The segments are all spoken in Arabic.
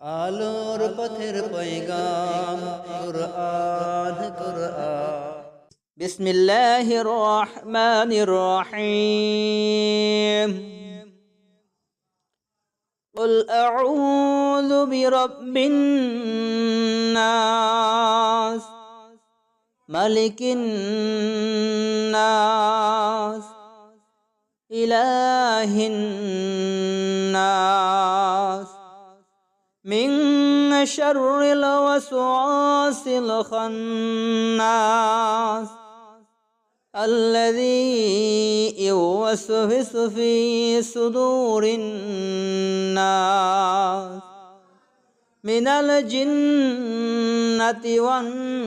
আলোর পথের পয়গাম কুরআন কুরআন بسم الله الرحمن الرحيم قل أعوذ برب الناس ملك الناس إله الناس من شر الوسواس الخناس الذي يوسوس في صدور الناس من الجنة والناس.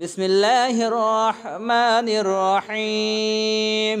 بسم الله الرحمن الرحيم.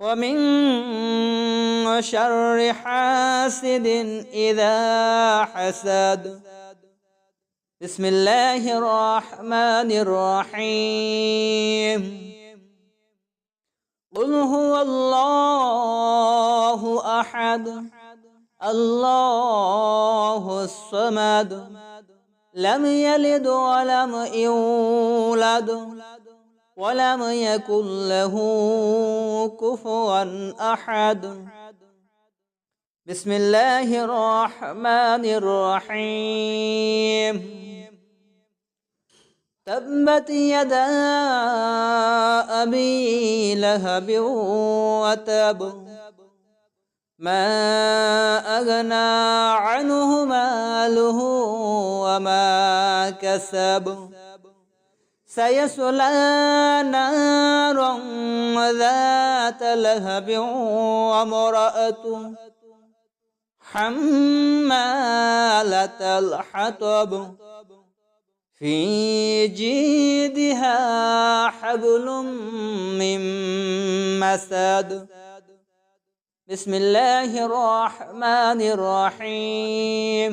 ومن شر حاسد إذا حسد. بسم الله الرحمن الرحيم. قل هو الله أحد. الله الصمد. لم يلد ولم يولد. ولم يكن له كفوا أحد. بسم الله الرحمن الرحيم. تبت يدا أبي لهب وتب ما أغنى عنه ماله وما كسب. سيصلى نارا ذات لهب وامرأته حمالة الحطب في جيدها حبل من مسد. بسم الله الرحمن الرحيم.